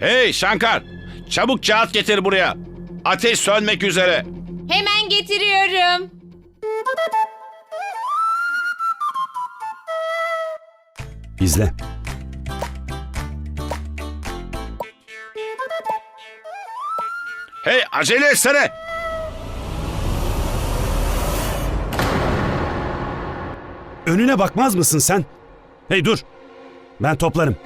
Hey Şankar! Çabuk kağıt getir buraya. Ateş sönmek üzere. Hemen getiriyorum. İzle. Hey acele etsene. Önüne bakmaz mısın sen? Hey dur. Ben toplarım.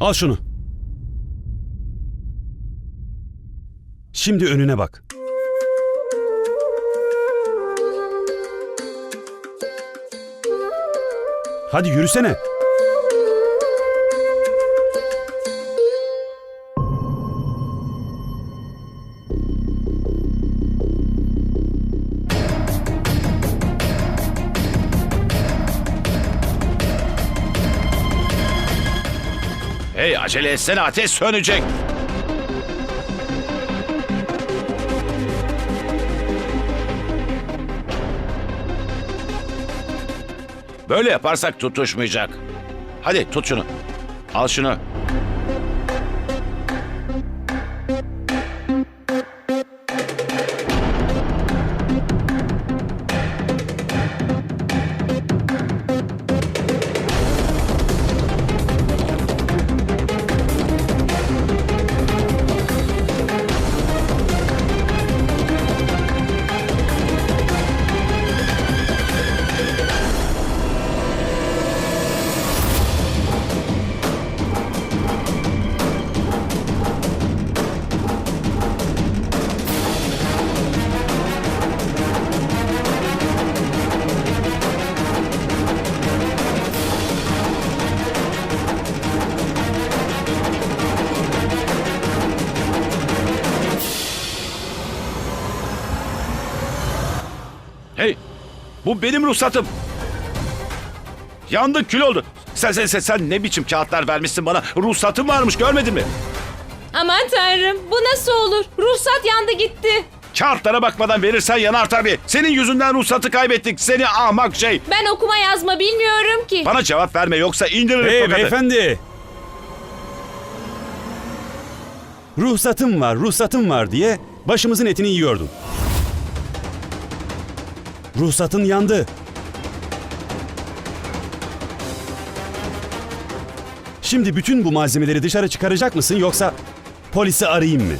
Al şunu. Şimdi önüne bak. Hadi yürüsene. Hey acele etsene ateş sönecek. Böyle yaparsak tutuşmayacak. Hadi tut şunu. Al şunu. Bu benim ruhsatım. Yandı kül oldu. Sen, sen, sen, sen ne biçim kağıtlar vermişsin bana? Ruhsatım varmış görmedin mi? Aman tanrım bu nasıl olur? Ruhsat yandı gitti. Kağıtlara bakmadan verirsen yanar tabii. Senin yüzünden ruhsatı kaybettik. Seni ahmak şey. Ben okuma yazma bilmiyorum ki. Bana cevap verme yoksa indiririm Hey tokadı. beyefendi. Ruhsatım var, ruhsatım var diye başımızın etini yiyordun. Ruhsatın yandı. Şimdi bütün bu malzemeleri dışarı çıkaracak mısın yoksa polisi arayayım mı?